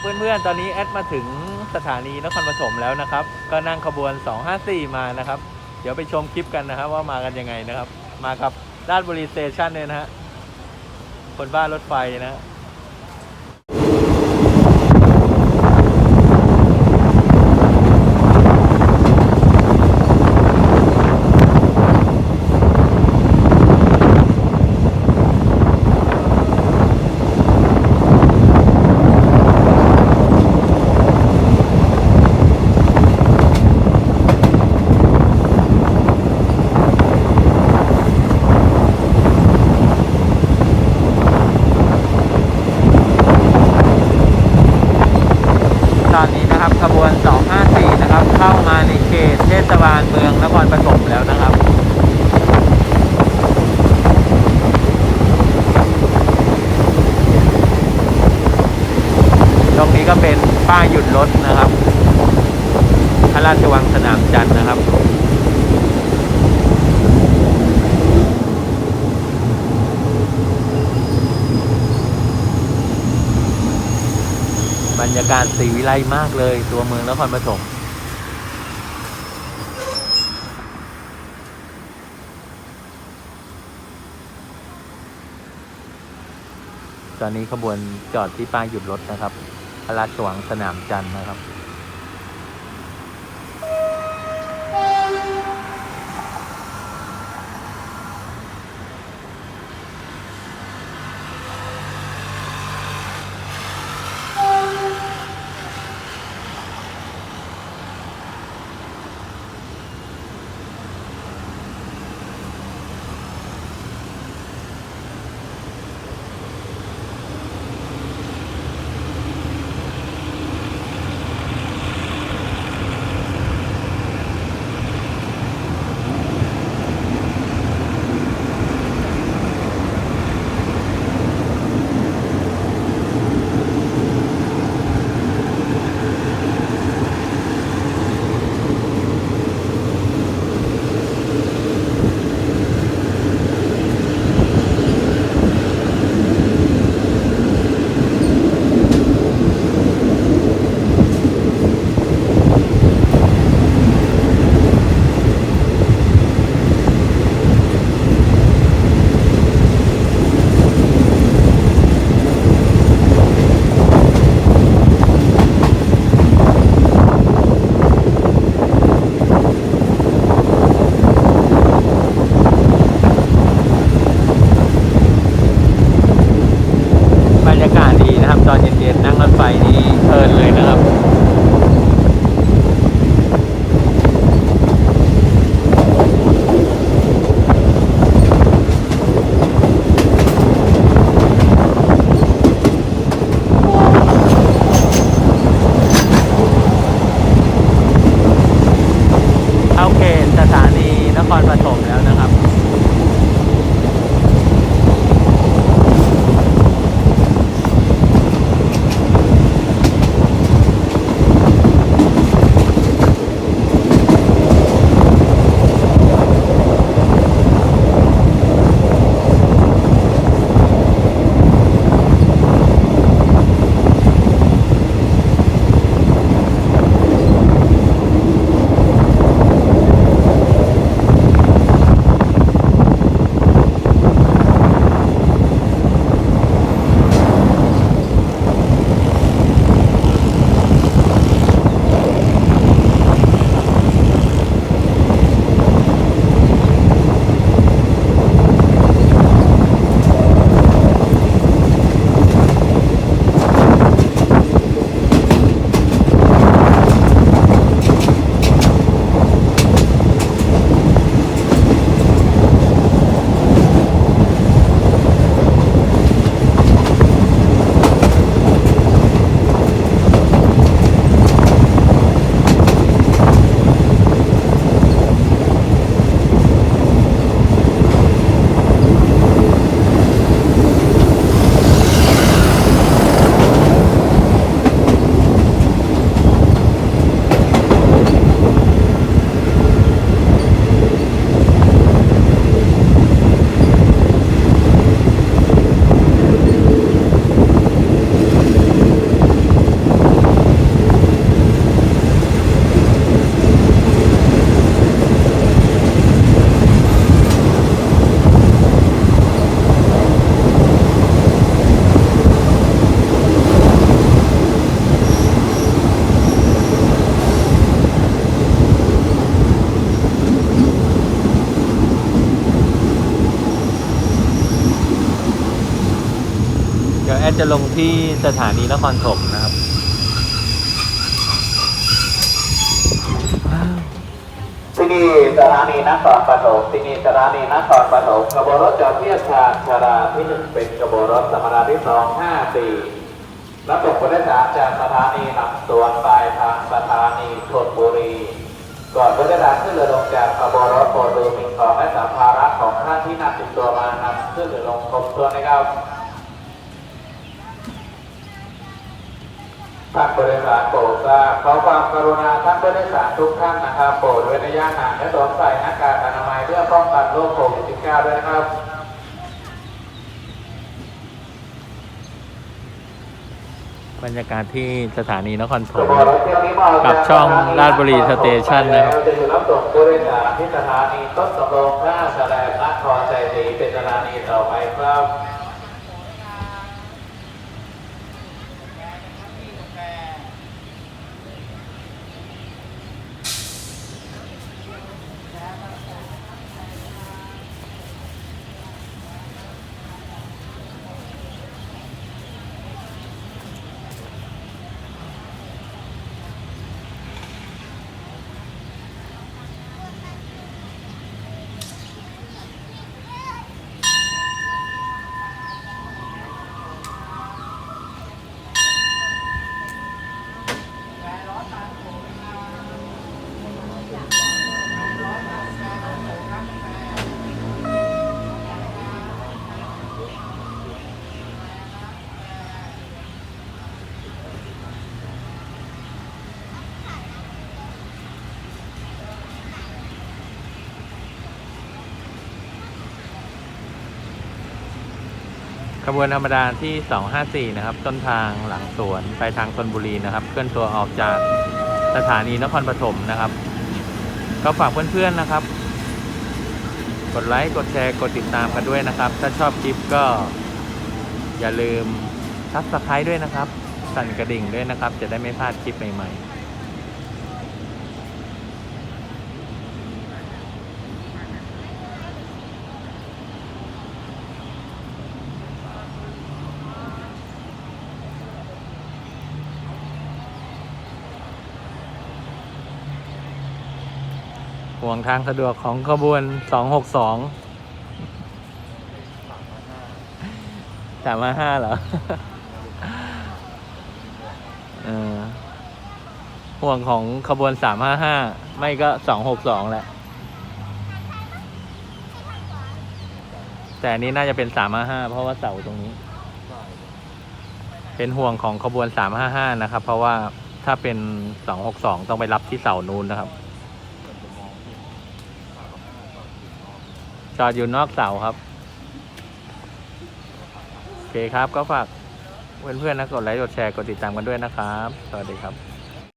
เพื่อนๆ ตอนนี้แอดมาถึงสถานีนครปฐมแล้วนะครับ ก็นั่งขบวน 254 มานะครับ เดี๋ยวไปชมคลิปกันนะครับว่ามากันยังไงนะครับ มากับราชบุรีสเตชันเนี่ยนะฮะคนบ้านรถไฟนะฮะ ตอนนี้นะครับขบวน 254 นะครับ เข้ามาในเข ตเทศบาลเมืองนครปฐมแล้วนะครับ ตรงนี้ก็เป็นป้ายหยุดรถนะครับพระราชวังสนามจันทร์นะครับบรรยากาศสีวิไลมากเลย ตัวเมืองนครปฐม ตอนนี้ขบวนจอดที่ป้ายหยุดรถนะครับพระราชวังสนามจันทร์นะครับ บรรยากาศดีนะครับ ตอนเย็นๆนั่งรถไฟนี่เพลินเลยนะครับ เข้าเขตสถานีน ครปฐมแล้วนะครับ จะลงที่สถานีนครถมนะครับ ที่นี่สถานีนครปฐมที่นี่สถานีนครปฐมขบวนรถจอดเทียบชาชาราที่หนึ่งเป็นขบวนรถธรรมาที่สองห้าสี่รับส่งผู้โดยสารจากสถานีหลังสวนปลายทางสถานีธนบุรี ก่อนผู้โดยสารขึ้นเรือลงจากขบวนรถโปรดดูสิ่งของและสัมภาระของท่านที่นำติดตัวมานำขึ้นเรือลงครบถ้วนนะครับ ท่านผู้โดยสารโปรดทราบขอความกรุณาท่านผู้โดยสารทุกท่านนะครับโปรดเว้นระยะห่างและสวมใส่หน้ากากอนามัยเพื่อป้องกันโรคโควิด -19 ด้วยนะครับบรรยากาศที่สถานีนครถมบวนรถเที่ยวนี้มากับช่องราชบุรีสเตชันนะครับจะอยู่รับส่งผู้โดยสารที่สถานีต้นสำโรงท่าแสลง ขบวนธรรมดาที่ 254 นะครับ ต้นทางหลังสวนไปทางธนบุรีนะครับ เคลื่อนตัวออกจากสถานีนครปฐมนะครับ ก็ฝากเพื่อนๆนะครับ กดไลค์ กดแชร์ กดติดตามกันด้วยนะครับ ถ้าชอบคลิปก็ อย่าลืมซับสไครต์ด้วยนะครับ สั่นกระดิ่งด้วยนะครับ จะได้ไม่พลาดคลิปใหม่ๆ ห่วงทางสะดวกของขบวน 262สามห้าเหรอห่วงของขบวน 355 ไม่ก็ 262 แหละ แต่นนี้น่าจะเป็น 355 เพราะว่าเสาตรงนี้ เป็นห่วงของขบวน 355 นะครับ เพราะว่าถ้าเป็น 262 ต้องไปรับที่เสานู้นนะครับ จอดอยู่นอกเสาครับ โอเคครับก็ฝากเพื่อนๆนะกดไลค์กดแชร์กดติดตามกันด้วยนะครับ สวัสดีครับ